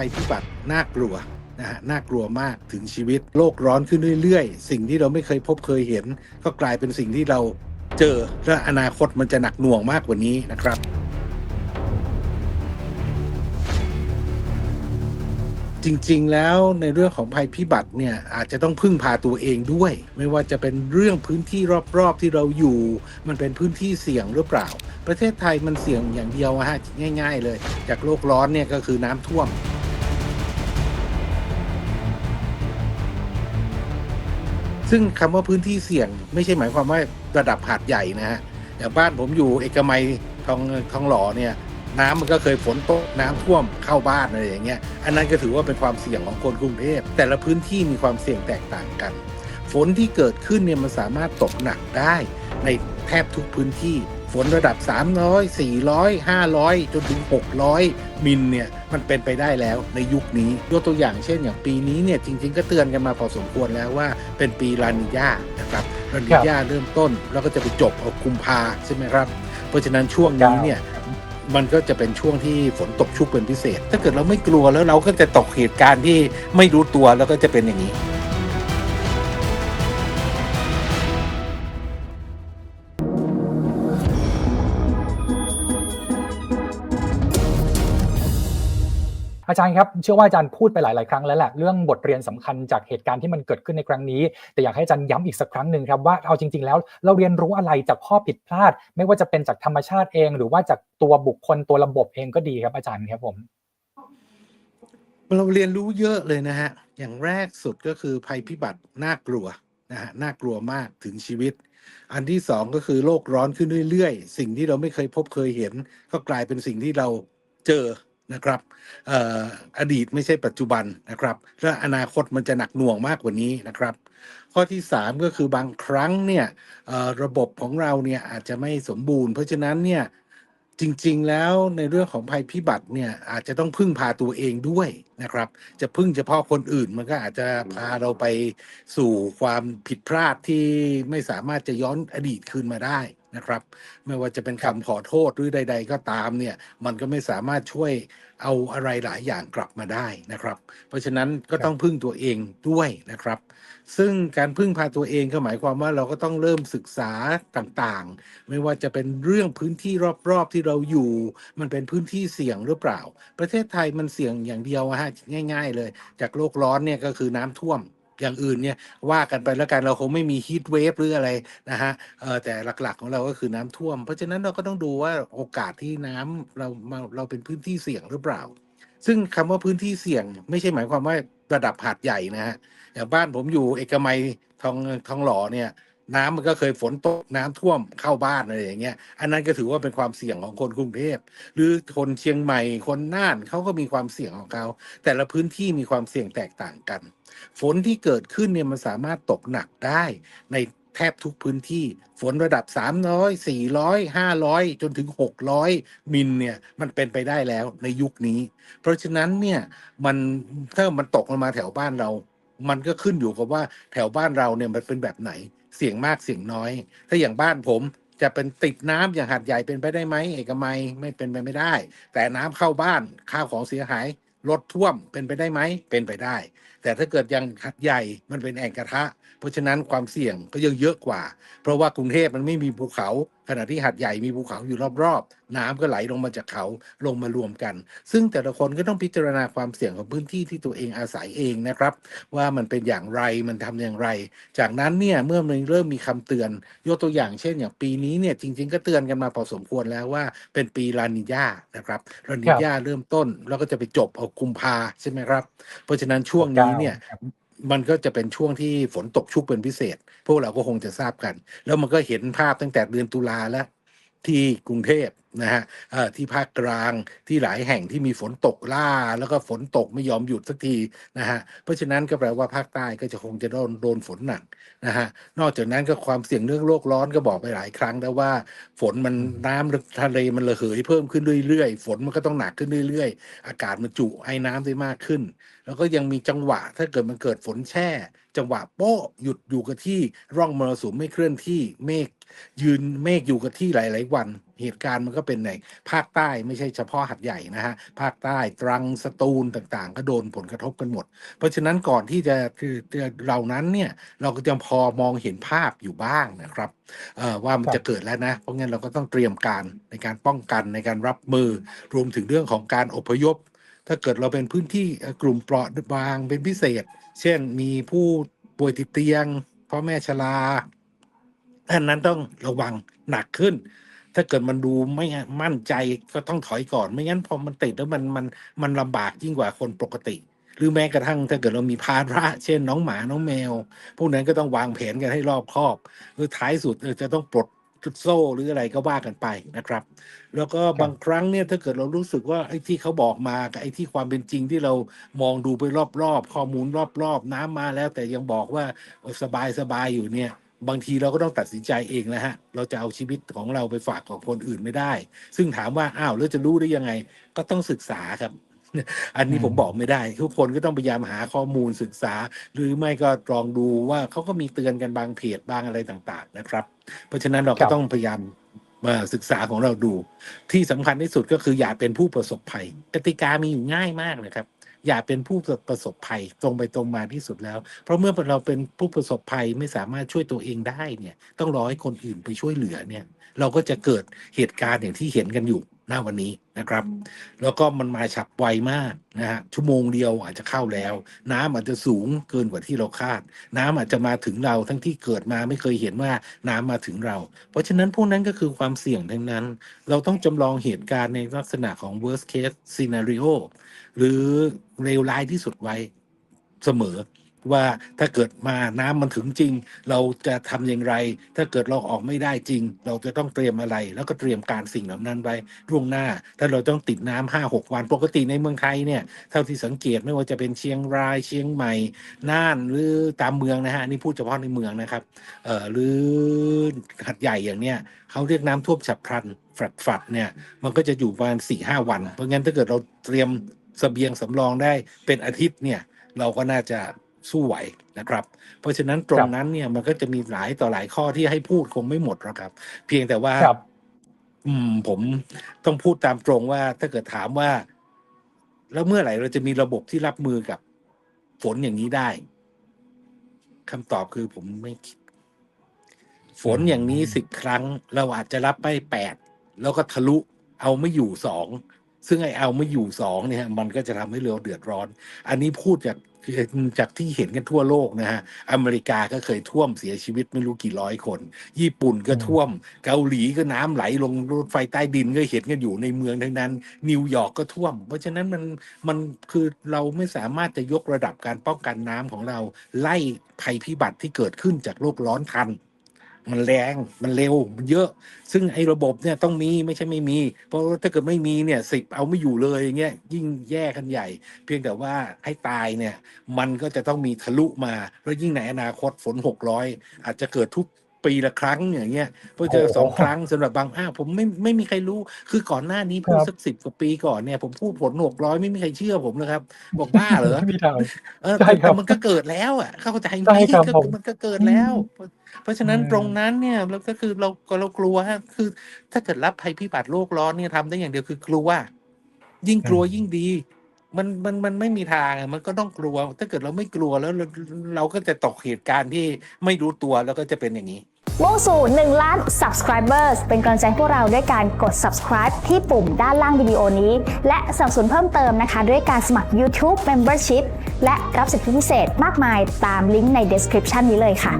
ภัยพิบัติน่ากลัวนะฮะน่ากลัวมากถึงชีวิตโลกร้อนขึ้นเรื่อยๆ สิ่งที่เราไม่เคยพบเคยเห็น ก็กลายเป็นสิ่งที่เราเจอและอนาคตมันจะหนักหน่วงมากกว่านี้นะครับจริงๆ แล้วในเรื่องของภัยพิบัติเนี่ยอาจจะต้องพึ่งพาตัวเองด้วย ไม่ว่าจะเป็นเรื่องพื้นที่รอบๆที่เราอยู่ มันเป็นพื้นที่เสี่ยงหรือเปล่า ประเทศไทยมันเสี่ยงอย่างเดียวฮะง่าย ๆ เลย จากโลกร้อนเนี่ยก็คือน้ำท่วม ซึ่งคำว่าพื้นที่เสี่ยง ไม่ใช่หมายความว่าระดับหาดใหญ่นะฮะอย่างบ้านผมอยู่เอกมัยทองทองหล่อเนี่ยน้ำมันก็เคยฝนตกน้ำท่วมเข้าบ้านอะไรอย่างเงี้ยอันนั้นก็ถือว่าเป็นความเสี่ยงของคนกรุงเทพแต่ละพื้นที่มีความเสี่ยงแตกต่างกัน ฝนที่เกิดขึ้นเนี่ยมันสามารถตกหนักได้ในแทบทุกพื้นที่ ฝนระดับ 300 400 500 จนถึง 600 มิลเนี่ยมันเป็นไปได้แล้วในยุคนี้ยกตัวอย่างเช่นอย่างปีนี้เนี่ยจริง ๆ ก็เตือนกันมาพอสมควรแล้วว่าเป็นปีลานิญานะครับลานิญาเริ่มต้น แล้วก็จะไปจบเอากุมภาใช่ไหมครับ เพราะฉะนั้นช่วงนี้เนี่ยมันก็จะเป็นช่วงที่ฝนตกชุกเป็นพิเศษ ถ้าเกิดเราไม่กลัวแล้วเราก็จะตกเหตุการณ์ที่ไม่รู้ตัวแล้วก็จะเป็นอย่างนี้ อาจารย์ครับเชื่อว่าอาจารย์พูดไปหลาย ๆ ครั้งแล้วแหละเรื่องบทเรียนสำคัญจากเหตุการณ์ที่มันเกิดขึ้นในครั้งนี้ แต่อยากให้อาจารย์ย้ำอีกสักครั้งหนึ่งครับว่าเอาจริง ๆ แล้วเราเรียนรู้อะไรจากข้อผิดพลาด ไม่ว่าจะเป็นจากธรรมชาติเอง หรือว่าจากตัวบุคคลตัวระบบเองก็ดีครับอาจารย์ครับผมเราเรียนรู้เยอะเลยนะฮะ อย่างแรกสุดก็คือภัยพิบัติน่ากลัวนะฮะน่ากลัวมากถึงชีวิต อันที่สองก็คือโลกร้อนขึ้นเรื่อยๆ สิ่งที่เราไม่เคยพบเคยเห็น ก็กลายเป็นสิ่งที่เราเจอ นะครับออดีตไม่ใช่ปัจจุบันนะครับ และอนาคตมันจะหนักหน่วงมากกว่านี้นะครับ ข้อที่สามก็คือบางครั้งเนี่ยระบบของเราเนี่ยอาจจะไม่สมบูรณ์ เพราะฉะนั้นเนี่ยจริงๆแล้วในเรื่องของภัยพิบัติเนี่ยอาจจะต้องพึ่งพาตัวเองด้วยนะครับ จะพึ่งเฉพาะคนอื่นมันก็อาจจะพาเราไปสู่ความผิดพลาดที่ไม่สามารถจะย้อนอดีตคืนมาได้ นะครับ ไม่ว่าจะเป็นคำขอโทษหรือใด ๆ ก็ตามเนี่ยมันก็ไม่สามารถช่วยเอาอะไรหลายอย่างกลับมาได้นะครับ เพราะฉะนั้นก็ต้องพึ่งตัวเองด้วยนะครับ ซึ่งการพึ่งพาตัวเองก็หมายความว่าเราก็ต้องเริ่มศึกษาต่างๆ ไม่ว่าจะเป็นเรื่องพื้นที่รอบๆที่เราอยู่ มันเป็นพื้นที่เสี่ยงหรือเปล่า ประเทศไทยมันเสี่ยงอย่างเดียวอะฮะง่าย ๆ เลย จากโลกร้อนเนี่ยก็คือน้ำท่วม อย่างอื่นเนี่ยว่ากันไปแล้วกันเราคงไม่มีฮีทเวฟหรืออะไรนะฮะแต่หลักๆของเราก็คือน้ำท่วม เพราะฉะนั้นเราก็ต้องดูว่าโอกาสที่น้ำเราาเราเป็นพื้นที่เสี่ยงหรือเปล่า ซึ่งคำว่าพื้นที่เสี่ยง ไม่ใช่หมายความว่าระดับหาดใหญ่นะฮะอย่างบ้านผมอยู่เอกมัยทองทองหล่อเนี่ย น้ำมันก็เคยฝนตกน้ำท่วมเข้าบ้านอะไรอย่างเงี้ย อันนั้นก็ถือว่าเป็นความเสี่ยงของคนกรุงเทพหรือคนเชียงใหม่คนน่านเขาก็มีความเสี่ยงของเขาแต่ละพื้นที่มีความเสี่ยงแตกต่างกัน ฝนที่เกิดขึ้นเนี่ยมันสามารถตกหนักได้ในแทบทุกพื้นที่ฝนระดับ 300 400 500 จนถึง 600 มิลเนี่ยมันเป็นไปได้แล้วในยุคนี้ เพราะฉะนั้นเนี่ยมันถ้ามันตกลงมาแถวบ้านเรา มันก็ขึ้นอยู่กับว่าแถวบ้านเราเนี่ยมันเป็นแบบไหน เสี่ยงมากเสี่ยงน้อย ถ้าอย่างบ้านผมจะเป็นติดน้ำอย่างหาดใหญ่เป็นไปได้ไหมเอกมัยไม่เป็นไปไม่ได้ แต่น้ำเข้าบ้านข้าวของเสียหายรถท่วมเป็นไปได้ไหมเป็นไปได้ แต่ถ้าเกิดยังหัดใหญ่มันเป็นแอ่งกระทะ เพราะฉะนั้นความเสี่ยงก็ยังเยอะกว่า เพราะว่ากรุงเทพมันไม่มีภูเขา ขณะที่หัดใหญ่มีภูเขาอยู่รอบๆ น้ำก็ไหลลงมาจากเขาลงมารวมกัน ซึ่งแต่ละคนก็ต้องพิจารณาความเสี่ยงของพื้นที่ที่ตัวเองอาศัยเองนะครับ ว่ามันเป็นอย่างไรมันทำอย่างไร จากนั้นเนี่ยเมื่อมันเริ่มมีคำเตือน ยกตัวอย่างเช่น อย่างปีนี้เนี่ยจริง ๆ ก็เตือนกันมาพอสมควรแล้วว่าเป็นปีลานิญานะครับลานิญาเริ่มต้นแล้วก็จะไปจบเอากุมภาใช่ไหมครับ เพราะฉะนั้นช่วงนี้เนี่ย มันก็จะเป็นช่วงที่ฝนตกชุกเป็นพิเศษ พวกเราก็คงจะทราบกัน แล้วมันก็เห็นภาพตั้งแต่เดือนตุลาแล้ว ที่กรุงเทพ นะฮะเอ่อที่ภาคกลางที่หลายแห่งที่มีฝนตกล่า แล้วก็ฝนตกไม่ยอมหยุดสักทีนะฮะเพราะฉะนั้นก็แปลว่าภาคใต้ก็จะคงจะโดนโดนฝนหนักนะฮะนอกจากนั้นก็ความเสี่ยงเรื่องโลกร้อนก็บอกไปหลายครั้งแล้วว่า ฝนมันน้ำทะเลมันระเหยเพิ่มขึ้นเรื่อยๆ ฝนมันก็ต้องหนักขึ้นเรื่อยๆ อากาศมันจุไอ้น้ำได้มากขึ้น แล้วก็ยังมีจังหวะถ้าเกิดมันเกิดฝนแช่ จังหวะโป๊ะหยุดอยู่กับที่ร่องมรสุมไม่เคลื่อนที่เมฆยืนเมฆอยู่กับที่หลาย ๆ วัน เหตุการณ์มันก็เป็นในภาคใต้ไม่ใช่เฉพาะหัดใหญ่นะฮะภาคใต้ตรังสตูลต่างๆ ก็โดนผลกระทบกันหมด เพราะฉะนั้นก่อนที่จะคือเหล่านั้นเนี่ยเราก็จะพอมองเห็นภาพอยู่บ้างนะครับว่ามันจะเกิดแล้วนะ เพราะงั้นเราก็ต้องเตรียมการในการป้องกันในการรับมือรวมถึงเรื่องของการอพยพ ถ้าเกิดเราเป็นพื้นที่กลุ่มเปราะบางเป็นพิเศษ เช่นมีผู้ป่วยติดเตียงพ่อแม่ชราอันนั้นต้องระวังหนักขึ้น ถ้าเกิดมันดูไม่มั่นใจก็ต้องถอยก่อน ไม่งั้นพอมันติดแล้วมันมันมันลำบากยิ่งกว่าคนปกติ หรือแม้กระทั่งถ้าเกิดเรามีภาระ เช่นน้องหมาน้องแมว พวกนั้นก็ต้องวางแผนกันให้รอบคอบคือท้ายสุดเออจะต้องปลดจุดโซ่หรืออะไรก็ว่ากันไปนะครับ แล้วก็บางครั้งเนี่ยถ้าเกิดเรารู้สึกว่าไอ้ที่เขาบอกมากับไอ้ที่ความเป็นจริงที่เรามองดูไปรอบๆข้อมูลรอบๆน้ำมาแล้วแต่ยังบอกว่าสบายสบายๆอยู่เนี่ย บางทีเราก็ต้องตัดสินใจเองนะฮะ เราจะเอาชีวิตของเราไปฝากกับคนอื่นไม่ได้ ซึ่งถามว่าอ้าวแล้วจะรู้ได้ยังไง ก็ต้องศึกษาครับ อันนี้ผมบอกไม่ได้ ทุกคนก็ต้องพยายามหาข้อมูลศึกษา หรือไม่ก็ลองดูว่าเขาก็มีเตือนกันบางเพจบางอะไรต่าง ๆ นะครับ เพราะฉะนั้นเราก็ต้องพยายามมาศึกษาของเราดู ที่สำคัญที่สุดก็คืออย่าเป็นผู้ประสบภัยกติกามีอยู่ง่ายมากเลยครับ อย่าเป็นผู้ประสบภัยตรงไปตรงมาที่สุดแล้ว เพราะเมื่อเราเป็นผู้ประสบภัยไม่สามารถช่วยตัวเองได้เนี่ยต้องรอให้คนอื่นไปช่วยเหลือเนี่ย เราก็จะเกิดเหตุการณ์อย่างที่เห็นกันอยู่ หน้าวันนี้นะครับ แล้วก็มันมาฉับไวมากนะฮะชั่วโมงเดียวอาจจะเข้าแล้ว น้ำอาจจะสูงเกินกว่าที่เราคาด น้ำอาจจะมาถึงเราทั้งที่เกิดมาไม่เคยเห็นว่าน้ำมาถึงเรา เพราะฉะนั้นพวกนั้นก็คือความเสี่ยงทั้งนั้น เราต้องจำลองเหตุการณ์ในลักษณะของ worst case scenario หรือเลวร้ายที่สุดไว้เสมอ ว่าถ้าเกิดมาน้ำมันถึงจริง เราจะทำอย่างไร ถ้าเกิดเราออกไม่ได้จริง เราจะต้องเตรียมอะไร แล้วก็เตรียมการสิ่งเหล่านั้นไว้ล่วงหน้า ถ้าเราต้องติดน้ำห้าหกวันปกติในเมืองไทยเนี่ยเท่าที่สังเกตไม่ว่าจะเป็นเชียงรายเชียงใหม่น่านหรือตามเมืองนะฮะนี่พูดเฉพาะในเมืองนะครับเอ่อหรือหัดใหญ่อย่างเนี้ยเขาเรียกน้ำท่วมฉับพลันฝัดฝัดๆเนี่ยมันก็จะอยู่ประมาณสี่ห้าวัน เพราะงั้นถ้าเกิดเราเตรียมเสบียงสำรองได้เป็นอาทิตย์เนี่ยเราก็น่าจะ สู้ไหวนะครับ เพราะฉะนั้นตรงนั้นเนี่ยมันก็จะมีหลายต่อหลายข้อที่ให้พูดคงไม่หมดหรอกครับ เพียงแต่ว่าครับอืมผมต้องพูดตามตรงว่าถ้าเกิดถามว่า แล้วเมื่อไหร่เราจะมีระบบที่รับมือกับฝนอย่างนี้ได้คำตอบคือผมไม่คิด ฝนอย่างนี้สิบครั้ง เราอาจจะรับไปแปดแล้วก็ทะลุเอาไม่อยู่สอง ซึ่งไอเอาไม่อยู่สองเนี่ยมันก็จะทำให้เราเดือดร้อน อันนี้พูดจากจากที่เห็นกันทั่วโลกนะฮะ อเมริกาก็เคยท่วมเสียชีวิตไม่รู้กี่ร้อยคน ญี่ปุ่นก็ท่วม เกาหลีก็น้ำไหลลงรถไฟใต้ดินก็เห็นกันอยู่ในเมืองทั้งนั้น นิวยอร์กก็ท่วม เพราะฉะนั้นมันมันคือเราไม่สามารถจะยกระดับการป้องกันน้ำของเราไล่ภัยพิบัติที่เกิดขึ้นจากโลกร้อนทัน มันแรงมันเร็วมันเยอะ ซึ่งไอ้ระบบเนี่ยต้องมีไม่ใช่ไม่มี เพราะถ้าเกิดไม่มีเนี่ยสิบเอาไม่อยู่เลยอย่างเงี้ยยิ่งแย่กันใหญ่ เพียงแต่ว่าให้ตายเนี่ยมันก็จะต้องมีทะลุมา แล้วยิ่งในอนาคตฝนหกร้อยอาจจะเกิดทุก ปีละครั้งอย่างเงี้ยเพื่อเจอโอ้โหสองครั้งสำหรับบางอ้าวผมไม่ไม่มีใครรู้ คือก่อนหน้านี้พูดครับสักสิบกว่าปีก่อนเนี่ยผมพูดฝนหกร้อยไม่มีใครเชื่อผมนะครับ บอกบ้าเหรอไม่มีทางเออใช่ครับแต่มันก็เกิดแล้วอะเข้าใจไหมใช่ครับก็ผมมันก็เกิดแล้ว เพราะฉะนั้นอืมตรงนั้นเนี่ยเราก็คือเราเรากลัวฮะคือ ถ้าเกิดรับภัยพิบัติโลกร้อนเนี่ยทำได้อย่างเดียวคือกลัว ยิ่งกลัวยิ่งดีมันมันมันไม่มีทางอะมันก็ต้องกลัว ถ้าเกิดเราไม่กลัวแล้วเราเราก็จะตกเหตุการณ์ที่ไม่รู้ตัวแล้วก็จะเป็นอย่างนี้ มุ่งสู่ 1 ล้าน subscribers เป็นกำลังใจพวกเราด้วยการกด subscribe ที่ปุ่มด้านล่างวิดีโอนี้ และสนับสนุนเพิ่มเติมนะคะ ด้วยการสมัคร YouTube Membership และรับสิทธิพิเศษมากมายตามลิงก์ใน description นี้เลยค่ะ